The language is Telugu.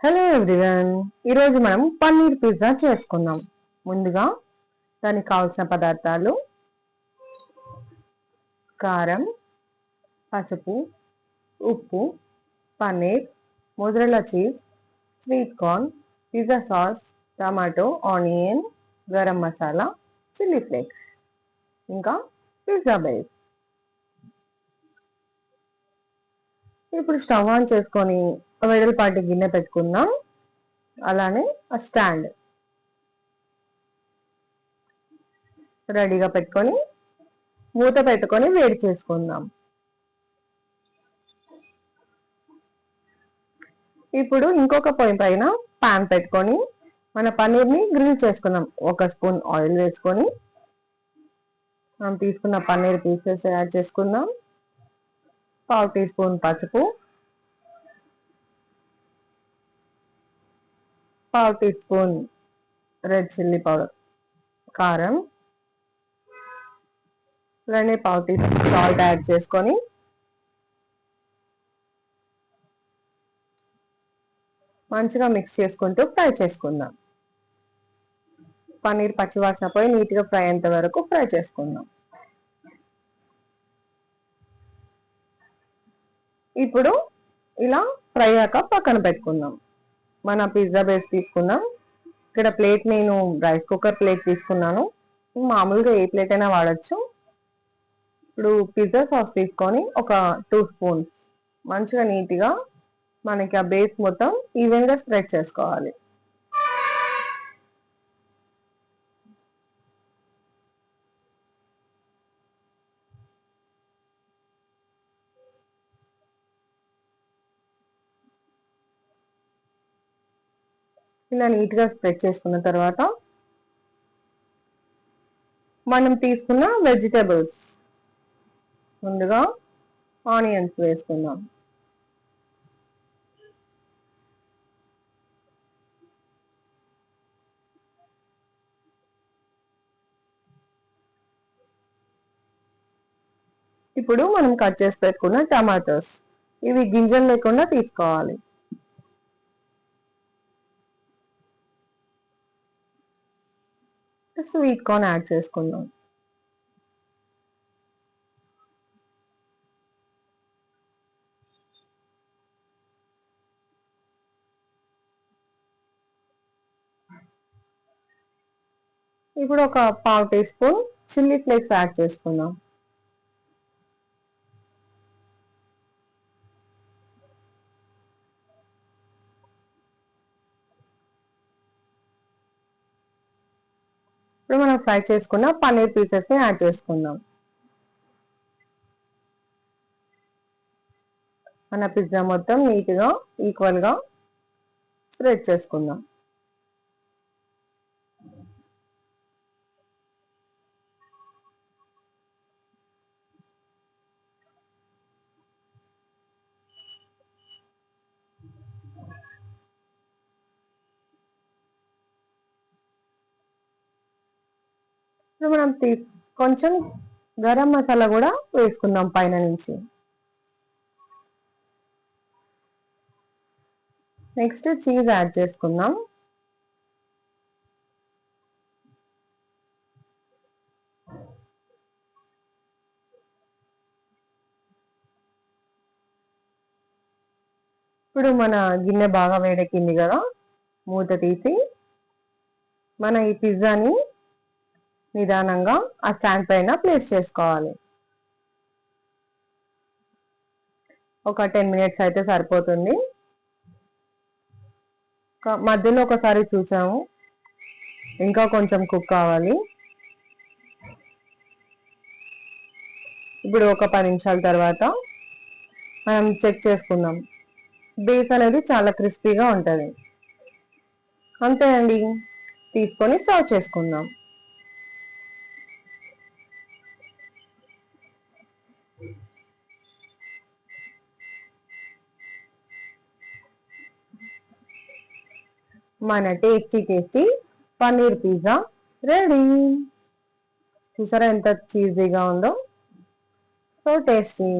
హలో ఎవ్రీవన్ ఈరోజు మనం పన్నీర్ పిజ్జా చేసుకుందాం. ముందుగా దానికి కావాల్సిన పదార్థాలు కారం పసుపు ఉప్పు paneer mozzarella cheese sweet corn pizza sauce tomato onion garam masala chilli flakes ఇంకా పిజ్జా బేస్ ఇప్పుడు స్టవ్ ఆన్ చేసుకొని వెడల్పాటి గిన్నె పెట్టుకుందాం. అలానే ఆ స్టాండ్. రెడీగా పెట్టుకొని మూత పెట్టుకొని వేడి చేసుకుందాం. ఇప్పుడు ఇంకొక పొయ్యి పైన పాన్ పెట్టుకొని మన పన్నీర్ని గ్రిల్ చేసుకుందాం. ఒక స్పూన్ ఆయిల్ వేసుకొని మనం తీసుకున్న పన్నీర్ పీసెస్ యాడ్ చేసుకుందాం. పావు టీ స్పూన్ పసుపు పావు teaspoon red chilli powder కారం అలానే పావు టీ స్పూన్ సాల్ట్ యాడ్ చేసుకొని మంచిగా మిక్స్ చేసుకుంటూ ఫ్రై చేసుకుందాం. పన్నీర్ పచ్చివాసన పోయి నీట్గా ఫ్రై అయ్యేంత వరకు ఫ్రై చేసుకుందాం. ఇప్పుడు ఇలా ఫ్రై అయ్యాక పక్కన పెట్టుకుందాం. మన పిజ్జా బేస్ తీసుకుందాం. ఇక్కడ ప్లేట్ నేను రైస్ కుక్కర్ ప్లేట్ తీసుకున్నాను. మామూలుగా ఏ ప్లేట్ అయినా వాడచ్చు. ఇప్పుడు పిజ్జా సాస్ తీసుకొని ఒక టూ స్పూన్స్ మంచిగా నీట్గా మనకి ఆ బేస్ మొత్తం ఈవెన్గా స్ప్రెడ్ చేసుకోవాలి. ఇలా నీట్గా స్ప్రెడ్ చేసుకున్న తర్వాత మనం తీసుకున్న వెజిటేబుల్స్. ముందుగా ఆనియన్స్ వేసుకుందాం. ఇప్పుడు మనం కట్ చేసి పెట్టుకున్న టమాటోస్. ఇవి గింజలు లేకుండా తీసుకోవాలి. స్వీట్ కార్న్ యాడ్ చేసుకుందాం. ఇప్పుడు ఒక పావు teaspoon chilli flakes add చేసుకుందాం. ఇప్పుడు మనం ఫ్రై చేసుకున్న పన్నీర్ పీసెస్ని యాడ్ చేసుకుందాం. మన పిజ్జా మొత్తం నీట్గా ఈక్వల్గా స్ప్రెడ్ చేసుకుందాం. ఇప్పుడు మనం కొంచెం గరం మసాలా కూడా వేసుకుందాం పైన నుంచి. నెక్స్ట్ చీజ్ యాడ్ చేసుకుందాం. ఇప్పుడు మన గిన్నె బాగా వేడెక్కింది కదా మూత తీసి మన ఈ పిజ్జాని నిదానంగా ఆ స్టాండ్ పైన ప్లేస్ చేసుకోవాలి. ఒక టెన్ మినిట్స్ అయితే సరిపోతుంది. మధ్యలో ఒకసారి చూసాము. ఇంకా కొంచెం కుక్ కావాలి. ఇప్పుడు ఒక పది నిమిషాల తర్వాత మనం చెక్ చేసుకుందాం. బేస్ అనేది చాలా క్రిస్పీగా ఉంటుంది. అంతే అండి. తీసుకొని సర్వ్ చేసుకుందాం. మన tasty tasty paneer pizza ready. చూసారా ఎంత చీజీగా ఉందో? So tasty